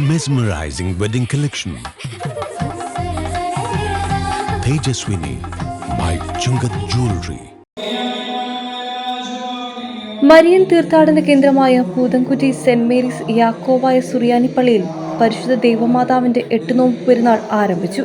mesmerizing wedding collection. Tejaswini by Chungath Jewelry. Marian തീർത്ഥാടന കേന്ദ്രമായ Poothamkutty saint Mary's യാക്കോവായ സുറിയാനി പള്ളിയിൽ പരിശുദ്ധ ദൈവമാതാവിന്റെ എട്ട് നോമ്പ് പെരുന്നാൾ ആരംഭിച്ചു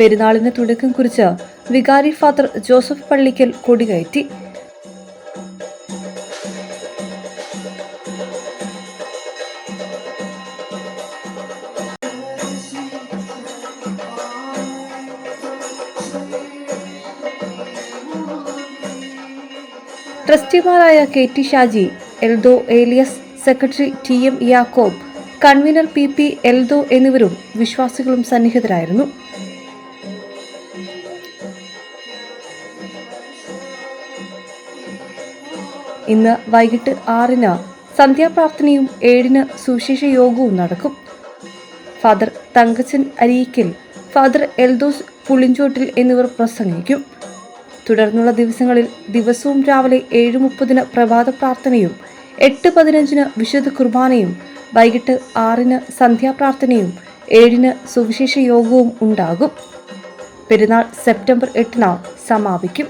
പെരുന്നാളിന് തുടക്കം കുറിച്ച് വികാരി ഫാദർ ജോസഫ് പള്ളിക്കൽ കൊടികയറ്റി. ട്രസ്റ്റിമാരായ K T Shaji Eldho Elias secretary T M Yakob convener P P Eldho എന്നിവരും വിശ്വാസികളും സന്നിഹിതരായിരുന്നു. ഇന്ന് വൈകിട്ട് ആറിന് സന്ധ്യാപ്രാർത്ഥനയും ഏഴിന് സുശേഷ യോഗവും നടക്കും. ഫാദർ തങ്കച്ചൻ അരീക്കൽ ഫാദർ എൽദോസ് പുളിഞ്ചോട്ടിൽ എന്നിവർ പ്രസംഗിക്കും. തുടർന്നുള്ള ദിവസങ്ങളിൽ ദിവസവും രാവിലെ ഏഴ് മുപ്പതിന് പ്രഭാത പ്രാർത്ഥനയും എട്ട് പതിനഞ്ചിന് വിശുദ്ധ കുർബാനയും വൈകിട്ട് ആറിന് സന്ധ്യാപ്രാർത്ഥനയും ഏഴിന് സുവിശേഷ യോഗവും ഉണ്ടാകും. പെരുന്നാൾ സെപ്റ്റംബർ എട്ടിന് സമാപിക്കും.